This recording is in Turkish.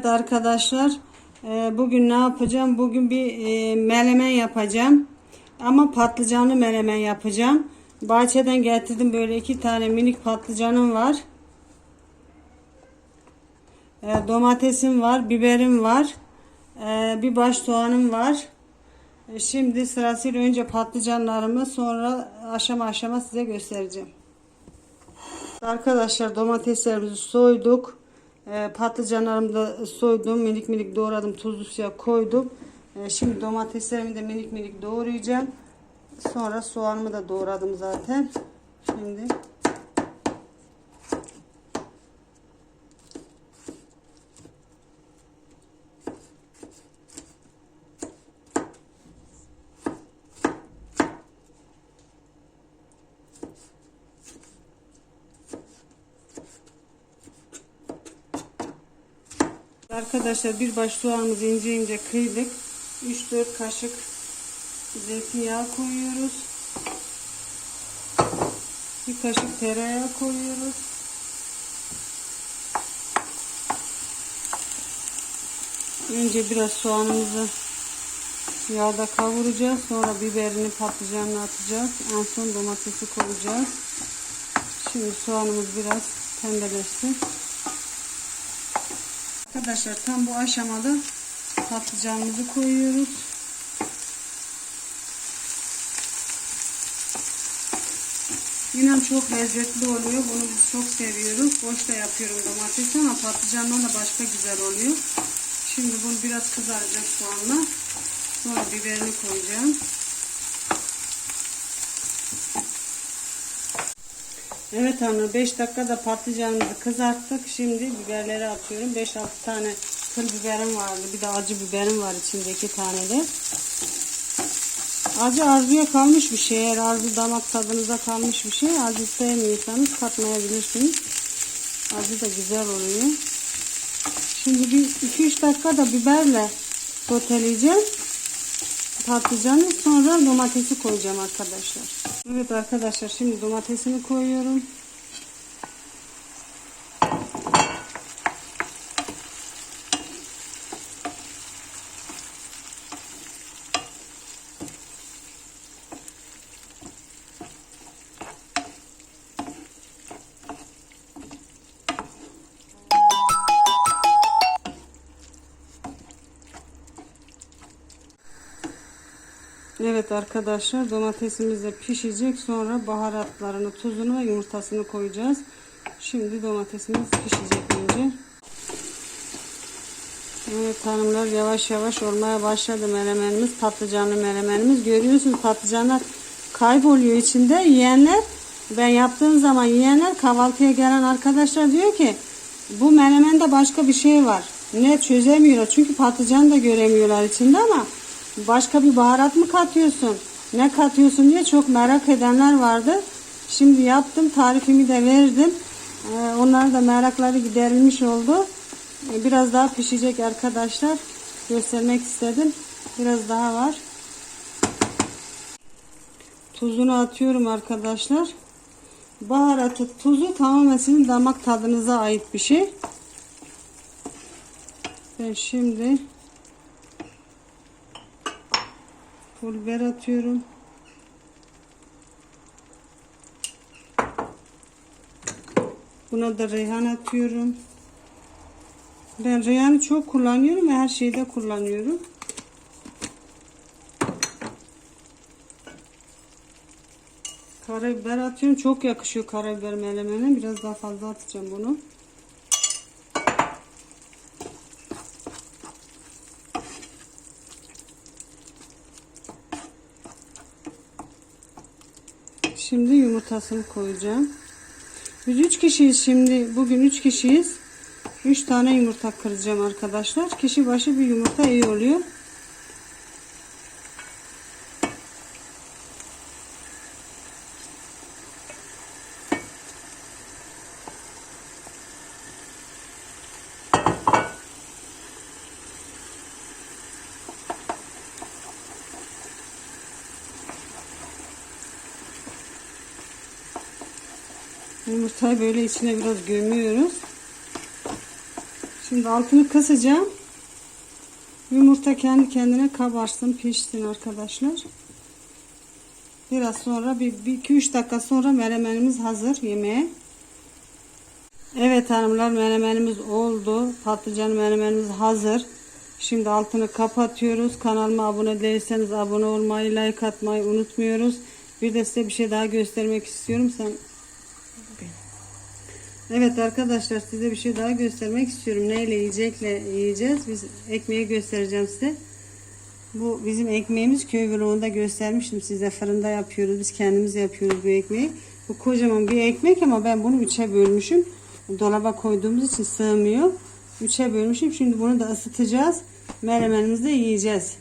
Evet arkadaşlar e, bugün ne yapacağım? Bugün bir e, melemen yapacağım. Ama patlıcanlı melemen yapacağım. Bahçeden getirdim böyle iki tane minik patlıcanım var. E, domatesim var, biberim var. Bir baş soğanım var. Şimdi sırasıyla önce patlıcanlarımı sonra aşama aşama size göstereceğim. Arkadaşlar domateslerimizi soyduk. Ee, patlıcanlarımı da soydum. Minik minik doğradım. Tuzlu suya koydum. Ee, şimdi domateslerimi de minik minik doğrayacağım. Sonra soğanımı da doğradım zaten. Şimdi Arkadaşlar bir baş soğanımızı ince ince kıydık. 3-4 kaşık zeytinyağı koyuyoruz. Bir kaşık tereyağı koyuyoruz. Önce biraz soğanımızı yağda kavuracağız. Sonra biberini patlıcanını atacağız. En son domatesi koyacağız. Şimdi soğanımız biraz pembeleşsin. Arkadaşlar tam bu aşamada patlıcanımızı koyuyoruz. İnan çok lezzetli oluyor. Bunu biz çok seviyoruz. Boş da yapıyorum domatesi ama patlıcandan da başka güzel oluyor. Şimdi bunu biraz kızaracak soğanla. Sonra biberini koyacağım. Evet hanım 5 dakikada patlıcanımızı kızarttık. Şimdi biberleri atıyorum. 5-6 tane kıl biberim vardı. Bir de acı biberim var içinde 2 tane de. Acı arzuya kalmış bir şey. Eğer arzu damak tadınıza kalmış bir şey. Acı sevmiyorsanız katmayabilirsiniz. Acı da güzel oluyor. Şimdi bir 2-3 dakika da biberle soteleyeceğim. Patlıcanı sonra domatesi koyacağım arkadaşlar. Evet arkadaşlar şimdi domatesini koyuyorum. Evet arkadaşlar domatesimiz de pişecek. Sonra baharatlarını, tuzunu ve yumurtasını koyacağız. Şimdi domatesimiz pişecek önce. Evet hanımlar yavaş yavaş olmaya başladı menemenimiz. Patlıcanlı menemenimiz. Görüyorsunuz patlıcanlar kayboluyor içinde. Yiyenler ben yaptığım zaman yiyenler kahvaltıya gelen arkadaşlar diyor ki bu menemende başka bir şey var. Ne çözemiyorlar. Çünkü patlıcan da göremiyorlar içinde ama başka bir baharat mı katıyorsun? Ne katıyorsun diye çok merak edenler vardı. Şimdi yaptım. Tarifimi de verdim. Ee, onların da merakları giderilmiş oldu. Ee, Biraz daha pişecek arkadaşlar. Göstermek istedim. Biraz daha var. Tuzunu atıyorum arkadaşlar. Baharatı, tuzu tamamen sizin damak tadınıza ait bir şey. Ben şimdi pul biber atıyorum. Buna da reyhan atıyorum. Ben reyhanı çok kullanıyorum ve her şeyde kullanıyorum. Karabiber atıyorum. Çok yakışıyor karabiber melemene. Biraz daha fazla atacağım bunu. Şimdi yumurtasını koyacağım. Biz 3 kişiyiz şimdi. Bugün 3 kişiyiz. 3 tane yumurta kıracağım arkadaşlar. Kişi başı bir yumurta iyi oluyor. Yumurtayı böyle içine biraz gömüyoruz. Şimdi altını kısacağım. Yumurta kendi kendine kabarsın, pişsin arkadaşlar. Biraz sonra bir 2-3 dakika sonra menemenimiz hazır yemeğe. Evet hanımlar menemenimiz oldu. Patlıcan menemenimiz hazır. Şimdi altını kapatıyoruz. Kanalıma abone değilseniz abone olmayı, like atmayı unutmuyoruz. Bir de size bir şey daha göstermek istiyorum. Sen Evet arkadaşlar size bir şey daha göstermek istiyorum. Neyle yiyecekle yiyeceğiz. Biz ekmeği göstereceğim size. Bu bizim ekmeğimiz köy vlogunda göstermiştim size. Fırında yapıyoruz. Biz kendimiz yapıyoruz bu ekmeği. Bu kocaman bir ekmek ama ben bunu üçe bölmüşüm. Dolaba koyduğumuz için sığmıyor. Üçe bölmüşüm. Şimdi bunu da ısıtacağız. Menemenimizi de yiyeceğiz.